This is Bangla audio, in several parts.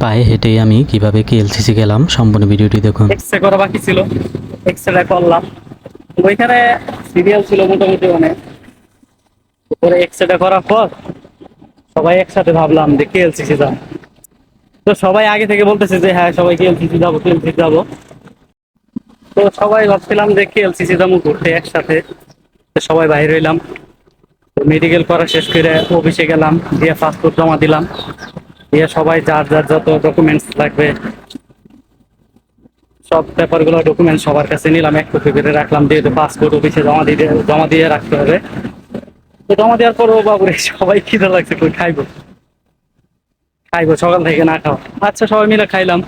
পায়ে হেঁটেই আমি কীভাবে কেএলসিসি গেলাম সম্পূর্ণ ভিডিওটি দেখুন। এক্সরে করা বাকি ছিল। এক্সরে করলাম। ওইখানে সিরিয়াল ছিল মোটামুটি অনেক। পরে এক্সরে করার পর সবাই একসাথে ভাবলাম যে কেএলসিসি যাব। তো সবাই আগে থেকে বলতেছে যে হ্যাঁ সবাই কেএলসিসি যাব কেএলসিসি যাব। তো সবাই ভাবছিলাম যে কেএলসিসি যাব ঘুরতে একসাথে। সবাই বাইরে হইলাম। মেডিকেল করা শেষ করে অফিসে গেলাম দিয়ে পাসপোর্ট জমা দিলাম। দিয়ে সবাই যার যার যত ডকুমেন্টস লাগবে, সব পেপারগুলো ডকুমেন্ট সবার কাছে নিলাম, এক কপি করে রাখলাম দিয়ে পাসপোর্ট অফিসে জমা দিয়ে জমা দিয়ে রাখতে হবে। তো জমা দেওয়ার পর, ও বাবুরে, সবাই খিদে লাগছে, কই খাইবো? খাইবো, সকাল থেকে না খাও আচ্ছা সবাই মিলে খাইলাম।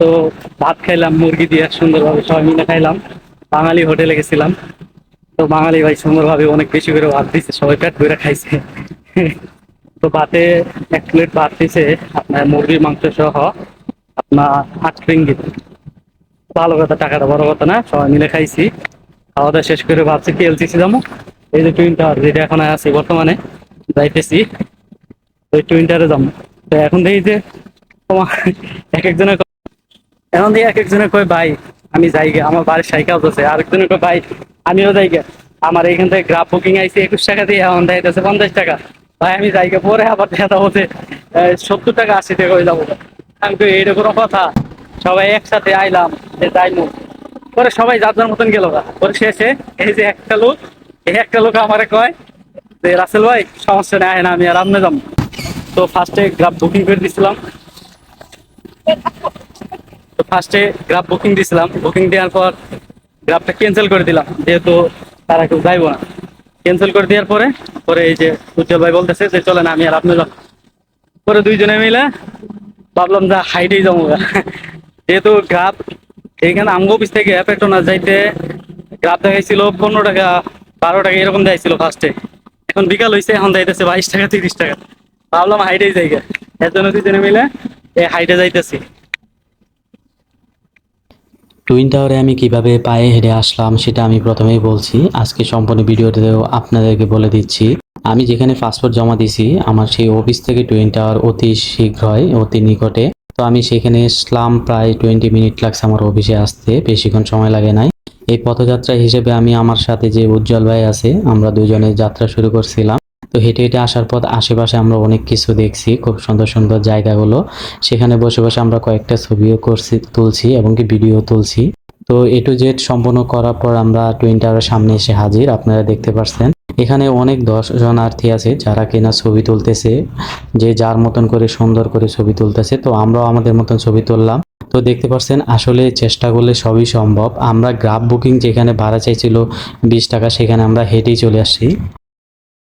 তো ভাত খাইলাম, মুরগি দিয়ে সুন্দরভাবে সবাই মিলে খাইলাম। বাঙালি হোটেলে গেছিলাম। তো বাঙালি ভাই সুন্দরভাবে অনেক বেশি করে ভাত দিচ্ছে সবাই পেট ভরে খাইছে। তো ভাতে এক প্লেট ভাত দিছে আপনার মুরগির মাংস সহ আপনার আট রিঙ্গিত। ভালো কথা টাকাটা বড় কথা না সবাই মিলে খাইছি। খাওয়া দাওয়া শেষ করে ভাবছি কেএলসিসি যাব। এই যে টুইন টাওয়ার যেটা এখন আছে বর্তমানে যাইতেছি। ওই টুইন টাওয়ারে যাব। তো এখন দেখি যে তোমার এক একজনের ক- এখন দেখি এক একজনের কয় ভাই আমি যাই গে, আমার বাড়ির সাইকেল আছে। আরেকজনের কয় ভাই আমিও যাই গে। আমার এইখান থেকে গ্রাফ বুকিং আইছে একুশ টাকা দিয়ে এখন দেখাইতেছে পঞ্চাশ টাকা। ভাই, আমি যাইকে পরে আবার দেখা যাব যে সত্তর টাকা আশি টাকা হয়ে যাব। আমি তো কোনো কথা। সবাই একসাথে আইলাম যে যাইমু। পরে সবাই যার যার মতন গেল। পরে শেষে এই যে একটা লোক, এই একটা লোক আমারে কয় যে, রাসেল ভাই, সমস্যা নেই না আমি আর আমনে যাব তো ফার্স্টে গ্রাফ বুকিং করে দিছিলাম। তো ফার্স্টে গ্রাফ বুকিং দিছিলাম। বুকিং দেওয়ার পর গ্রাফটা ক্যান্সেল করে দিলাম। যেহেতু তারা কেউ যাইবো না। ক্যান্সেল করে দেওয়ার পরে পরে এই যে উজ্জ্বল ভাই বলতেছে যে, চলেন আমি আর আপনি পরে দুইজনে মিলে ভাবলাম যা, হাইটেই যাব। যেহেতু গ্রাফ, এইখানে আমগো অফিস থেকে পেট্রোনা যাইতে গ্রাফ দেখাইছিল পনেরো টাকা, বারো টাকা এরকম দেখাইছিল ফার্স্টে এখন বিকাল হয়েছে এখন যাইতেছে বাইশ টাকা, তিরিশ টাকা ভাবলাম হাইটেই যাই গা। এর জন্য দুইজনে মিলে এই হাইটে যাইতেছি টুইন টাওয়ারে আমি কীভাবে পায়ে হেঁটে আসলাম সেটা আমি প্রথমেই বলছি। আজকে সম্পূর্ণ ভিডিওতেও আপনাদেরকে বলে দিচ্ছি। আমি যেখানে পাসপোর্ট জমা দিছি আমার সেই অফিস থেকে টুইন টাওয়ার অতি শীঘ্রই, অতি নিকটে। তো আমি সেখানে আসলাম প্রায় টোয়েন্টি মিনিট লাগছে আমার অফিসে আসতে, বেশিক্ষণ সময় লাগে নাই। এই পথযাত্রা হিসেবে আমি আমার সাথে যে উজ্জ্বল ভাই আছে, আমরা দুজনে যাত্রা শুরু করছিলাম। তো হেঁটে হেঁটে আসার পর আশেপাশে আমরা অনেক কিছু দেখছি, খুব সুন্দর সুন্দর জায়গাগুলো। সেখানে বসে বসে আমরা কয়েকটা ছবিও করছি, তুলছি এবং কি ভিডিও তুলছি। তো এ টু জেড সম্পন্ন করার পর আমরা টুইন টাওয়ারের সামনে এসে হাজির, আপনারা দেখতে পাচ্ছেন এখানে অনেক দর্শনার্থী আছে যারা কিনা ছবি তুলতেছে, যে যার মতন করে সুন্দর করে ছবি তুলতেছে, তো আমরাও আমাদের মতন ছবি তুললাম। তো দেখতে পাচ্ছেন আসলে চেষ্টা করলে সবই সম্ভব। আমরা গ্রাফ বুকিং যেখানে ভাড়া চাইছিল বিশ টাকা, সেখানে আমরা হেঁটেই চলে আসছি।